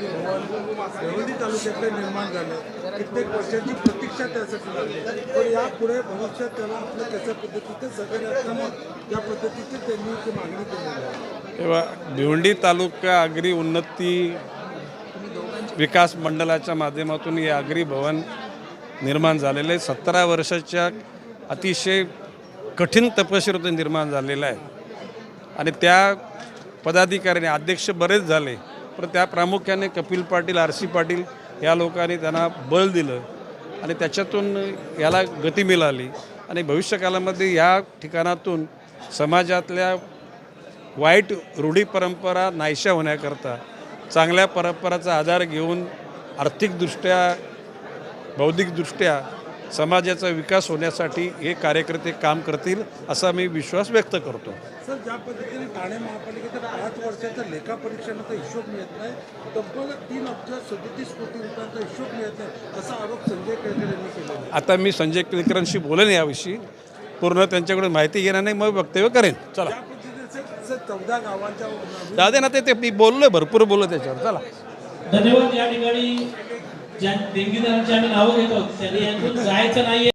अगदी भवन भिवंडी तालुक्यातले निर्माण झालं. कित्येक वर्षांची प्रतीक्षा त्यासाठी लागली. पण यापुढे भविष्यात त्याला आपलं त्याच्या पद्धतीचं सहकार्य या त्या पद्धतीची त्यांनी ती मागणी केली तेव्हा भिवंडी तालुका आगरी उन्नती विकास मंडळाच्या माध्यमातून हे आगरी भवन निर्माण झालेलं आहे. सतरा वर्षाच्या अतिशय कठीण तपश्चर्यातून निर्माण झालेलं आहे. आणि त्या पदाधिकाऱ्याने अध्यक्ष बरेच झाले. पण त्या प्रामुख्याने कपिल पाटील आर सी पाटील या लोकांनी त्यांना बळ दिलं. आणि त्याच्यातून याला गती मिळाली. आणि भविष्यकालामध्ये या ठिकाणातून समाजातल्या वाईट रूढी परंपरा नाहीशा होण्याकरता चांगल्या परंपराचा आधार घेऊन आर्थिकदृष्ट्या बौद्धिकदृष्ट्या समाजाचा विकास होण्यासाठी हे कार्यकर्ते काम करतील असा मी विश्वास व्यक्त करतो. सर ज्या पद्धतीने ठाणे महापालिकेचा पाच वर्षाचा लेखापरीक्षणाचा हिशोब मिळत नाही तब्बल तीन अब्ज सदतीस कोटी रुपयांचा हिशोब मिळत नाही असा आरोप संजय केळकर यांनी आहे आता मी संजय केळकरांशी बोलेन याविषयी. पूर्ण त्यांच्याकडून माहिती घेणार नाही मग वक्तव्य करेन. चला. चौदा गावांच्या जाऊ दे ना ते ते मी बोललोय भरपूर बोललो त्याच्यावर. चला. धन्यवाद या ठिकाणी ज्या देणगीदारांची आम्ही नावं घेतो त्यांनी यांतून जायचं नाहीये.